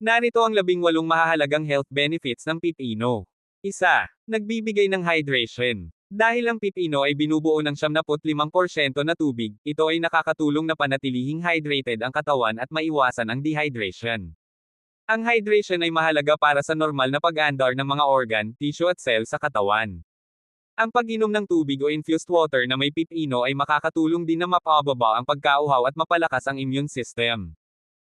Narito ang labing walong mahahalagang health benefits ng pipino. Isa, nagbibigay ng hydration. Dahil ang pipino ay binubuo ng 75% na tubig, ito ay nakakatulong na panatilihing hydrated ang katawan at maiwasan ang dehydration. Ang hydration ay mahalaga para sa normal na pag-andar ng mga organ, tissue at cell sa katawan. Ang pag-inom ng tubig o infused water na may pipino ay makakatulong din na mapababa ang pagkauhaw at mapalakas ang immune system.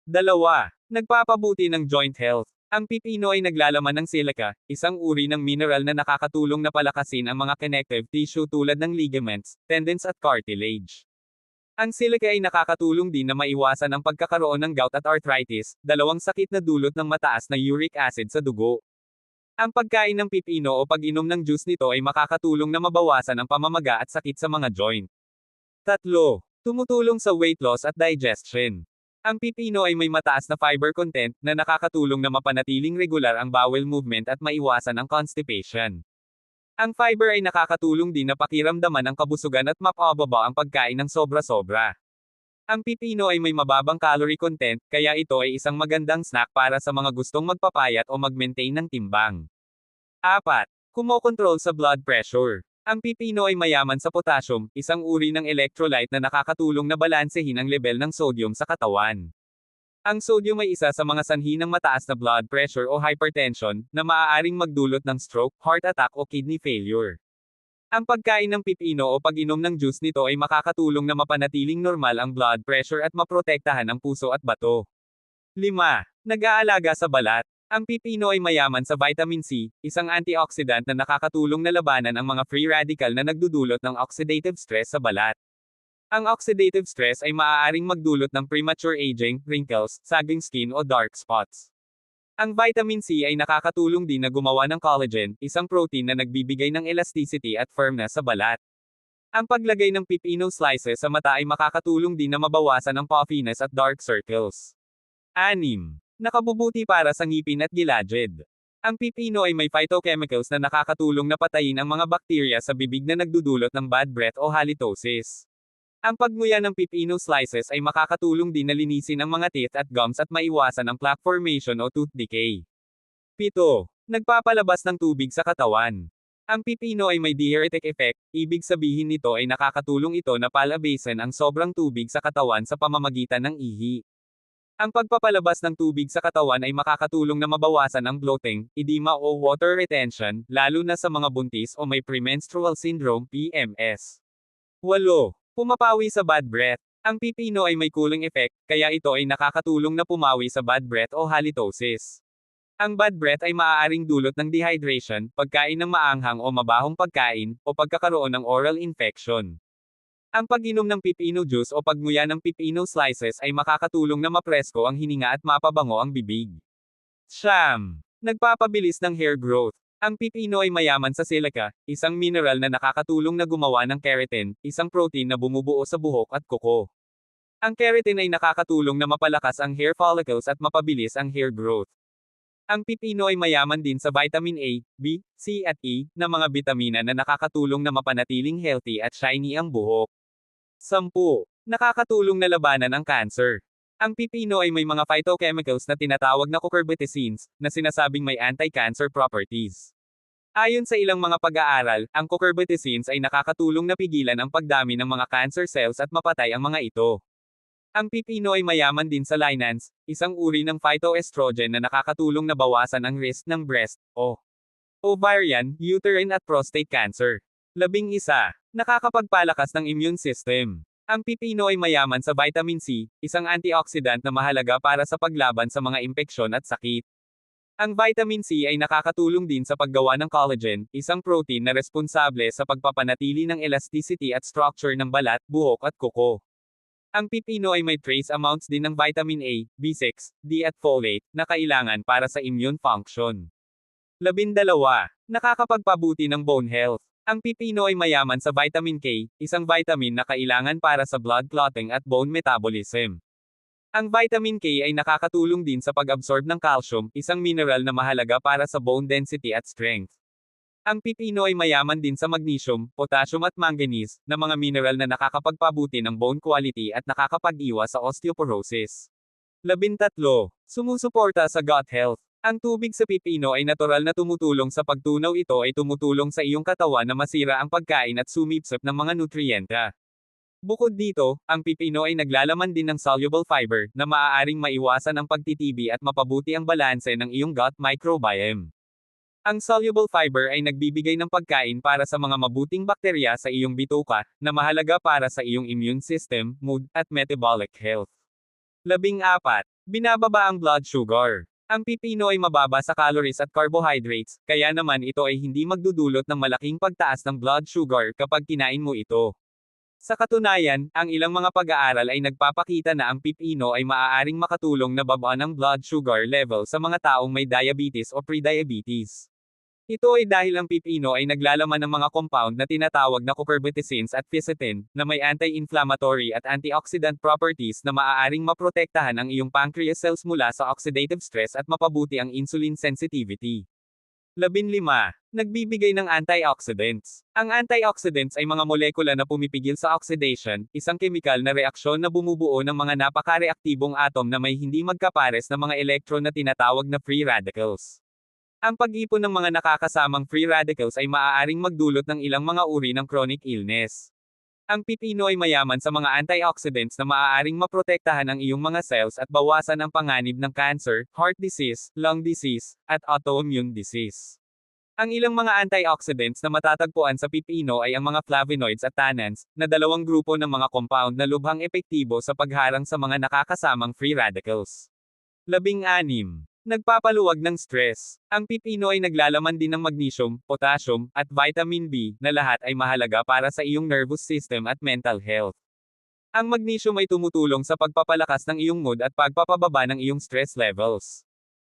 Dalawa, nagpapabuti ng joint health. Ang pipino ay naglalaman ng silica, isang uri ng mineral na nakakatulong na palakasin ang mga connective tissue tulad ng ligaments, tendons at cartilage. Ang silica ay nakakatulong din na maiwasan ang pagkakaroon ng gout at arthritis, dalawang sakit na dulot ng mataas na uric acid sa dugo. Ang pagkain ng pipino o pag-inom ng juice nito ay makakatulong na mabawasan ang pamamaga at sakit sa mga joint. Tatlo, tumutulong sa weight loss at digestion. Ang pipino ay may mataas na fiber content na nakakatulong na mapanatiling regular ang bowel movement at maiwasan ang constipation. Ang fiber ay nakakatulong din na pakiramdaman ang kabusugan at mapababa ang pagkain ng sobra-sobra. Ang pipino ay may mababang calorie content, kaya ito ay isang magandang snack para sa mga gustong magpapayat o mag-maintain ng timbang. 4. Kumokontrol sa blood pressure. Ang pipino ay mayaman sa potassium, isang uri ng electrolyte na nakakatulong na balansehin ang level ng sodium sa katawan. Ang sodium ay isa sa mga sanhi ng mataas na blood pressure o hypertension, na maaaring magdulot ng stroke, heart attack o kidney failure. Ang pagkain ng pipino o pag-inom ng juice nito ay makakatulong na mapanatiling normal ang blood pressure at maprotektahan ang puso at bato. 5. Nag-aalaga sa balat. Ang pipino ay mayaman sa vitamin C, isang antioxidant na nakakatulong na labanan ang mga free radical na nagdudulot ng oxidative stress sa balat. Ang oxidative stress ay maaaring magdulot ng premature aging, wrinkles, sagging skin o dark spots. Ang vitamin C ay nakakatulong din na gumawa ng collagen, isang protein na nagbibigay ng elasticity at firmness sa balat. Ang paglagay ng pipino slices sa mata ay makakatulong din na mabawasan ang puffiness at dark circles. 6. Nakabubuti para sa ngipin at gilagid. Ang pipino ay may phytochemicals na nakakatulong na patayin ang mga bakterya sa bibig na nagdudulot ng bad breath o halitosis. Ang pagmuya ng pipino slices ay makakatulong din na linisin ang mga teeth at gums at maiwasan ang plaque formation o tooth decay. 7. Nagpapalabas ng tubig sa katawan. Ang pipino ay may diuretic effect, ibig sabihin nito ay nakakatulong ito na palabasin ang sobrang tubig sa katawan sa pamamagitan ng ihi. Ang pagpapalabas ng tubig sa katawan ay makakatulong na mabawasan ang bloating, edema o water retention, lalo na sa mga buntis o may premenstrual syndrome PMS. 8. Pumapawi sa bad breath. Ang pipino ay may cooling effect, kaya ito ay nakakatulong na pumawi sa bad breath o halitosis. Ang bad breath ay maaaring dulot ng dehydration, pagkain ng maanghang o mabahong pagkain, o pagkakaroon ng oral infection. Ang pag-inom ng pipino juice o pagmuya ng pipino slices ay makakatulong na mapresko ang hininga at mapabango ang bibig. Siyam. Nagpapabilis ng hair growth. Ang pipino ay mayaman sa silica, isang mineral na nakakatulong na gumawa ng keratin, isang protein na bumubuo sa buhok at kuko. Ang keratin ay nakakatulong na mapalakas ang hair follicles at mapabilis ang hair growth. Ang pipino ay mayaman din sa vitamin A, B, C at E, na mga bitamina na nakakatulong na mapanatiling healthy at shiny ang buhok. 10. Nakakatulong na labanan ang cancer. Ang pipino ay may mga phytochemicals na tinatawag na cucurbitacins, na sinasabing may anti-cancer properties. Ayon sa ilang mga pag-aaral, ang cucurbitacins ay nakakatulong na pigilan ang pagdami ng mga cancer cells at mapatay ang mga ito. Ang pipino ay mayaman din sa linans, isang uri ng phytoestrogen na nakakatulong na bawasan ang risk ng breast, o ovarian, uterine at prostate cancer. Labing isa, nakakapagpalakas ng immune system. Ang pipino ay mayaman sa vitamin C, isang antioxidant na mahalaga para sa paglaban sa mga impeksyon at sakit. Ang vitamin C ay nakakatulong din sa paggawa ng collagen, isang protein na responsable sa pagpapanatili ng elasticity at structure ng balat, buhok at kuko. Ang pipino ay may trace amounts din ng vitamin A, B6, D at folate, na kailangan para sa immune function. Labindalawa, nakakapagpabuti ng bone health. Ang pipino ay mayaman sa vitamin K, isang vitamin na kailangan para sa blood clotting at bone metabolism. Ang vitamin K ay nakakatulong din sa pag-absorb ng calcium, isang mineral na mahalaga para sa bone density at strength. Ang pipino ay mayaman din sa magnesium, potassium at manganese, na mga mineral na nakakapagpabuti ng bone quality at nakakapag-iwas sa osteoporosis. Labintatlo. Sumusuporta sa gut health. Ang tubig sa pipino ay natural na tumutulong sa pagtunaw ito ay tumutulong sa iyong katawan na masira ang pagkain at sumipsip ng mga nutriyenta. Bukod dito, ang pipino ay naglalaman din ng soluble fiber na maaaring maiwasan ang pagtitibi at mapabuti ang balanse ng iyong gut microbiome. Ang soluble fiber ay nagbibigay ng pagkain para sa mga mabuting bakterya sa iyong bituka, na mahalaga para sa iyong immune system, mood, at metabolic health. Labing apat, binababa ang blood sugar. Ang pipino ay mababa sa calories at carbohydrates, kaya naman ito ay hindi magdudulot ng malaking pagtaas ng blood sugar kapag kinain mo ito. Sa katunayan, ang ilang mga pag-aaral ay nagpapakita na ang pipino ay maaaring makatulong na babaan ang blood sugar level sa mga taong may diabetes o prediabetes. Ito ay dahil ang pipino ay naglalaman ng mga compound na tinatawag na cucurbitacins at quercetin, na may anti-inflammatory at antioxidant properties na maaaring maprotektahan ang iyong pancreas cells mula sa oxidative stress at mapabuti ang insulin sensitivity. 15. Nagbibigay ng antioxidants. Ang antioxidants ay mga molekula na pumipigil sa oxidation, isang kemikal na reaksyon na bumubuo ng mga napakareaktibong atom na may hindi magkapares na mga elektron na tinatawag na free radicals. Ang pag-ipon ng mga nakakasamang free radicals ay maaaring magdulot ng ilang mga uri ng chronic illness. Ang pipino ay mayaman sa mga antioxidants na maaaring maprotektahan ang iyong mga cells at bawasan ang panganib ng cancer, heart disease, lung disease, at autoimmune disease. Ang ilang mga antioxidants na matatagpuan sa pipino ay ang mga flavonoids at tannins, na dalawang grupo ng mga compound na lubhang epektibo sa pagharang sa mga nakakasamang free radicals. 16. Nagpapaluwag ng stress. Ang pipino ay naglalaman din ng magnesium, potassium, at vitamin B, na lahat ay mahalaga para sa iyong nervous system at mental health. Ang magnesium ay tumutulong sa pagpapalakas ng iyong mood at pagpapababa ng iyong stress levels.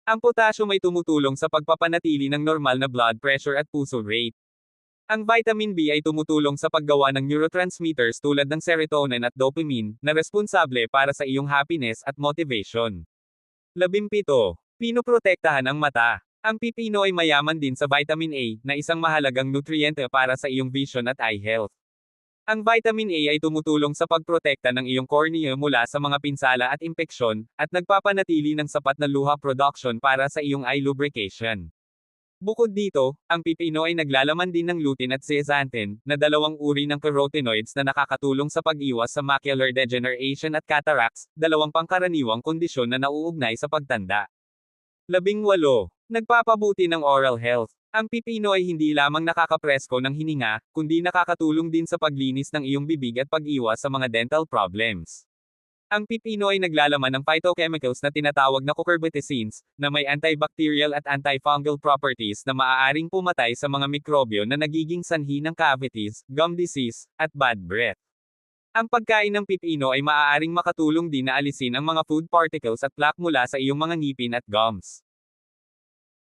Ang potassium ay tumutulong sa pagpapanatili ng normal na blood pressure at puso rate. Ang vitamin B ay tumutulong sa paggawa ng neurotransmitters tulad ng serotonin at dopamine, na responsable para sa iyong happiness at motivation. 17. Pinoprotektahan ang mata. Ang pipino ay mayaman din sa vitamin A, na isang mahalagang nutriente para sa iyong vision at eye health. Ang vitamin A ay tumutulong sa pagprotekta ng iyong cornea mula sa mga pinsala at impeksyon, at nagpapanatili ng sapat na luha production para sa iyong eye lubrication. Bukod dito, ang pipino ay naglalaman din ng lutein at zeaxanthin, na dalawang uri ng carotenoids na nakakatulong sa pag-iwas sa macular degeneration at cataracts, dalawang pangkaraniwang kondisyon na nauugnay sa pagtanda. 18. Nagpapabuti ng oral health. Ang pipino ay hindi lamang nakakapresko ng hininga, kundi nakakatulong din sa paglinis ng iyong bibig at pag-iwas sa mga dental problems. Ang pipino ay naglalaman ng phytochemicals na tinatawag na cucurbitacins, na may antibacterial at antifungal properties na maaaring pumatay sa mga mikrobyo na nagiging sanhi ng cavities, gum disease, at bad breath. Ang pagkain ng pipino ay maaaring makatulong din na alisin ang mga food particles at plaque mula sa iyong mga ngipin at gums.